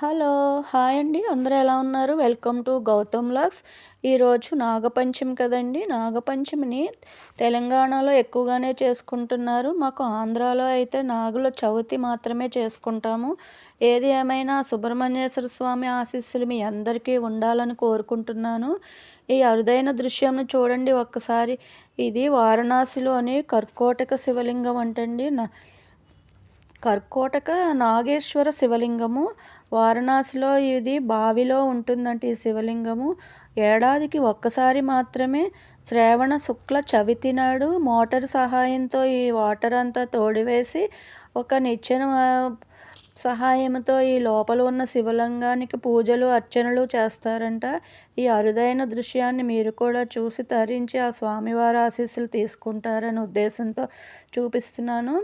Hello hi అండి. అందరూ ఎలా ఉన్నారు? వెల్కమ్ టు గౌతమ్ లాక్స్ ఈరోజు నాగపంచమి కదండి. నాగపంచమిని తెలంగాణలో ఎక్కువగానే చేసుకుంటున్నారు. మాకు ఆంధ్రాలో అయితే నాగుల చవితి మాత్రమే చేసుకుంటాము. ఏది ఏమైనా సుబ్రహ్మణ్యేశ్వర స్వామి ఆశీస్సులు మీ అందరికీ ఉండాలని కోరుకుంటున్నాను. ఈ అరుదైన దృశ్యంను చూడండి ఒక్కసారి. ఇది వారణాసిలోని కర్కోటక శివలింగం అంటండి. కర్కోటక నాగేశ్వర శివలింగము. వారణాసిలో ఇది బావిలో ఉంటుందంట ఈ శివలింగము. ఏడాదికి ఒక్కసారి మాత్రమే శ్రావణ శుక్ల చవితి నాడు మోటార్ సహాయంతో ఈ వాటర్ అంతా తోడివేసి ఒక నిచ్చెన సహాయంతో ఈ లోపల ఉన్న శివలింగానికి పూజలు అర్చనలు చేస్తారంట. ఈ అరుదైన దృశ్యాన్ని మీరు కూడా చూసి తరించి ఆ స్వామివారి ఆశీస్సులు తీసుకుంటారనే ఉద్దేశంతో చూపిస్తున్నాను.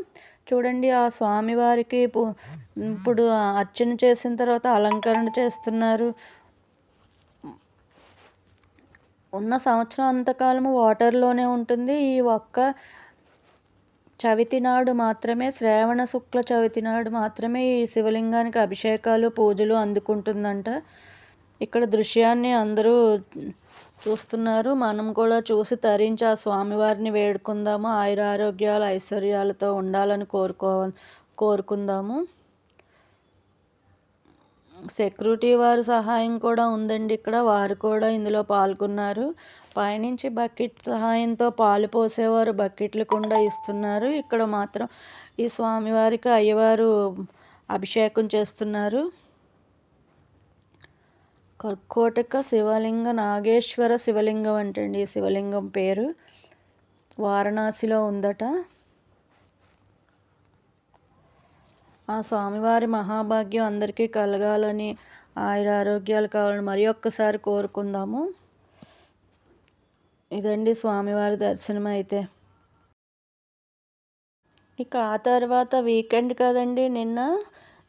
చూడండి ఆ స్వామివారికి ఇప్పుడు అర్చన చేసిన తర్వాత అలంకరణ చేస్తున్నారు. ఉన్న సంవత్సరం అంతకాలము వాటర్లోనే ఉంటుంది. ఈ ఒక్క చవితి నాడు మాత్రమే శ్రావణ శుక్ల చవితి నాడు మాత్రమే ఈ శివలింగానికి అభిషేకాలు పూజలు అందుకుంటుందంట. ఇక్కడ దృశ్యాన్ని అందరూ చూస్తున్నారు. మనం కూడా చూసి తరించి ఆ స్వామివారిని వేడుకుందాము. ఆయుర ఆరోగ్యాలు ఐశ్వర్యాలతో ఉండాలని కోరుకో కోరుకుందాము. సెక్యూరిటీ వారి సహాయం కూడా ఉందండి ఇక్కడ. వారు కూడా ఇందులో పాల్గొన్నారు. పైనుంచి బకెట్ సహాయంతో పాలు పోసేవారు. బకెట్లు కూడా ఇస్తున్నారు. ఇక్కడ మాత్రం ఈ స్వామివారికి అయ్యవారు అభిషేకం చేస్తున్నారు. కర్కోటక శివలింగ నాగేశ్వర శివలింగం అంటండి. ఈ శివలింగం పేరు వారణాసిలో ఉందట. ఆ స్వామివారి మహాభాగ్యం అందరికీ కలగాలని ఆయుర ఆరోగ్యాలు కావాలని మరి ఒక్కసారి కోరుకుందాము. ఇదండి స్వామివారి దర్శనం అయితే. ఇక ఆ తర్వాత వీకెండ్ కదండి నిన్న.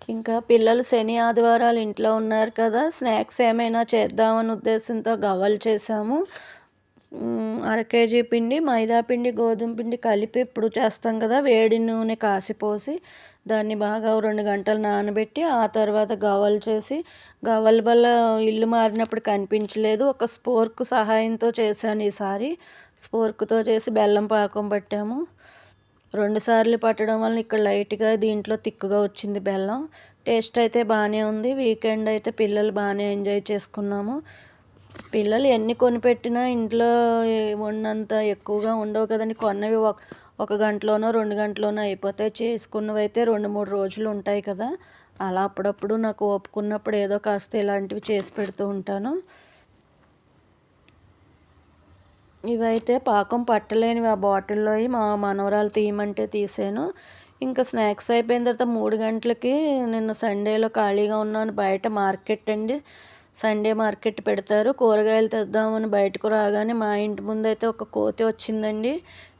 ఇంకా పిల్లలు శని ఆదివారాలు ఇంట్లో ఉన్నారు కదా. స్నాక్స్ ఏమైనా చేద్దామని ఉద్దేశంతో గవ్వలు చేసాము అర కేజీ పిండి మైదా పిండి గోధుమ పిండి కలిపి ఇప్పుడు చేస్తాం కదా వేడి నూనె కాసిపోసి దాన్ని బాగా రెండు గంటలు నానబెట్టి ఆ తర్వాత గవ్వలు చేసి గవ్వల వల్ల ఇల్లు మారినప్పుడు కనిపించలేదు. ఒక స్పోర్క్ సహాయంతో చేశాను ఈసారి. స్పోర్క్తో చేసి బెల్లం పాకం పట్టాము. రెండు సార్లు పట్టడం వల్ల ఇక్కడ లైట్గా దీంట్లో తిక్కుగా వచ్చింది బెల్లం. టేస్ట్ అయితే బాగానే ఉంది. వీకెండ్ అయితే పిల్లలు బాగానే ఎంజాయ్ చేసుకున్నాము. పిల్లలు ఎన్ని కొనిపెట్టినా ఇంట్లో ఉన్నంత ఎక్కువగా ఉండవు కదండి. కొన్నవి ఒక ఒక గంటలోనో రెండు గంటలోనో అయిపోతాయి. చేసుకున్నవి అయితే రెండు మూడు రోజులు ఉంటాయి కదా. అలా అప్పుడప్పుడు నాకు ఒప్పుకున్నప్పుడు ఏదో కాస్త ఇలాంటివి చేసి పెడుతూ ఉంటాను. ఇవైతే పాకం పట్టలేనివి ఆ బాటిల్లో మా మనవరాలు తీయమంటే తీసాను. ఇంకా స్నాక్స్ అయిపోయిన తర్వాత మూడు గంటలకి నిన్న సండేలో ఖాళీగా ఉన్నాను. బయట మార్కెట్ అండి. సండే మార్కెట్ పెడతారు. కూరగాయలు తెద్దామని బయటకు రాగానే మా ఇంటి ముందు అయితే ఒక కోతి వచ్చిందండి.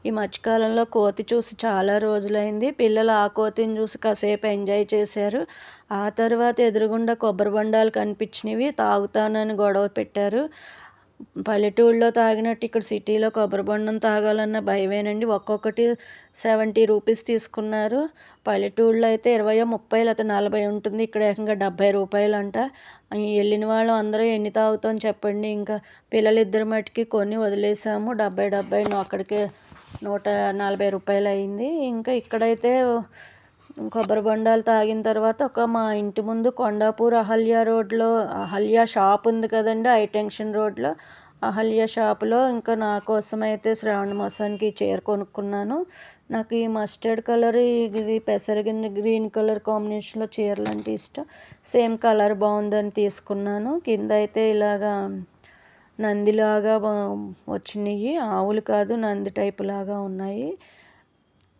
ఈ మధ్యకాలంలో కోతి చూసి చాలా రోజులైంది. పిల్లలు ఆ కోతిని చూసి కాసేపు ఎంజాయ్ చేశారు. ఆ తర్వాత ఎదురుగుండా కొబ్బరి బండాలు కనిపించినవి. తాగుతానని గొడవ పెట్టారు. పల్లెటూళ్ళలో తాగినట్టు ఇక్కడ సిటీలో కొబ్బరి బొండం తాగాలన్న భయమేనండి. ఒక్కొక్కటి సెవెంటీ రూపీస్ తీసుకున్నారు. పల్లెటూళ్ళలో అయితే ఇరవై ముప్పై లేకపోతే నలభై ఉంటుంది. ఇక్కడ ఏకంగా డెబ్బై రూపాయలు అంట వెళ్ళిన వాళ్ళు అందరూ ఎన్ని తాగుతాం చెప్పండి. ఇంకా పిల్లలిద్దరి ఇద్దరు మట్టుకి కొన్ని వదిలేసాము. డెబ్బై డెబ్బై అక్కడికే నూట నలభై రూపాయలు అయింది ఇంకా ఇక్కడైతే కొబ్బరి బొండాలు తాగిన తర్వాత ఒక మా ఇంటి ముందు కొండాపూర్ అహల్య రోడ్లో అహల్య షాప్ ఉంది కదండి హైటెన్షన్ రోడ్లో. అహల్య షాప్లో ఇంకా నా కోసం అయితే శ్రావణ మాసానికి చీర కొనుక్కున్నాను. నాకు ఈ మస్టర్డ్ కలర్ ఇది పెసరగిన గ్రీన్ కలర్ కాంబినేషన్లో చీరలు అంటే ఇష్టం. సేమ్ కలర్ బాగుందని తీసుకున్నాను. కింద అయితే ఇలాగా నందిలాగా వచ్చినాయి. ఆవులు కాదు నంది టైపు లాగా ఉన్నాయి.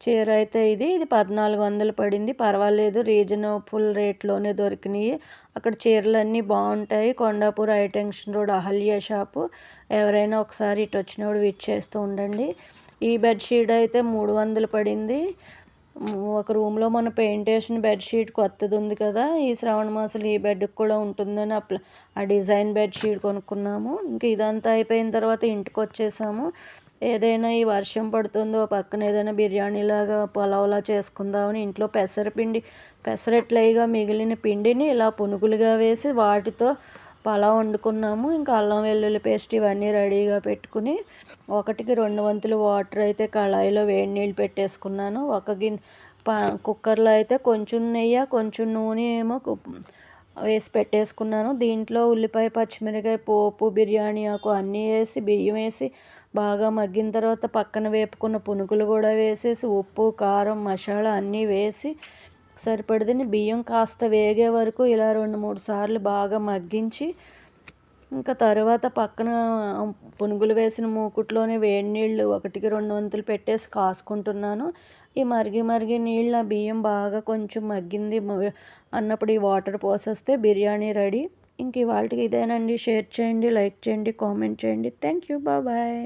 చీర అయితే ఇది ఇది పద్నాలుగు వందలు పడింది. పర్వాలేదు రీజనబుల్ రేట్లోనే దొరికినాయి. అక్కడ చీరలన్నీ బాగుంటాయి. Kondapur high tension road Ahalya shop. ఎవరైనా ఒకసారి ఇటు వచ్చినప్పుడు విచ్చేస్తూ ఉండండి. ఈ బెడ్షీట్ అయితే మూడు వందలు పడింది. ఒక రూమ్లో మన పెయింట్ వేసిన బెడ్షీట్ కొత్తది ఉంది కదా. ఈ శ్రావణ మాసాలు ఈ బెడ్కి కూడా ఉంటుందని అప్ల ఆ డిజైన్ బెడ్షీట్ కొనుక్కున్నాము. ఇంక ఇదంతా అయిపోయిన తర్వాత ఇంటికి వచ్చేసాము. ఏదైనా ఈ వర్షం పడుతుందో పక్కన ఏదైనా బిర్యానీలాగా పులావ్లా చేసుకుందామని ఇంట్లో పెసరపిండి పెసరట్లయిగా మిగిలిన పిండిని ఇలా పునుగులుగా వేసి వాటితో పలావ్ వండుకున్నాము. ఇంకా అల్లం వెల్లుల్లి పేస్ట్ ఇవన్నీ రెడీగా పెట్టుకుని ఒకటికి రెండు వంతులు వాటర్ అయితే కళాయిలో వేడి నీళ్ళు పెట్టేసుకున్నాను. ఒక గిన్నె పా కుక్కర్లో అయితే కొంచెం నెయ్యి కొంచెం నూనె ఏమో వేసి పెట్టేసుకున్నాను. దీంట్లో ఉల్లిపాయ పచ్చిమిరకాయ పోపు బిర్యానీ ఆకు అన్నీ వేసి బియ్యం వేసి బాగా మగ్గిన తర్వాత పక్కన వేపుకున్న పునుగులు కూడా వేసేసి ఉప్పు కారం మసాలా అన్నీ వేసి సరిపడిదని బియ్యం కాస్త వేగే వరకు ఇలా రెండు మూడు సార్లు బాగా మగ్గించి ఇంకా తర్వాత పక్కన పునుగులు వేసిన మూకుట్లోనే వేడి నీళ్ళు ఒకటికి రెండు వంతులు పెట్టేసి కాసుకుంటున్నాను. ఈ మరిగి మరిగి నీళ్ళ బియ్యం బాగా కొంచెం మగ్గింది. అన్నప్పుడు ఈ వాటర్ పోసేస్తే బిర్యానీ రెడీ. ఇంక ఇవాళకి ఇదేనండి. షేర్ చేయండి లైక్ చేయండి కామెంట్ చేయండి. Thank you. బాయ్.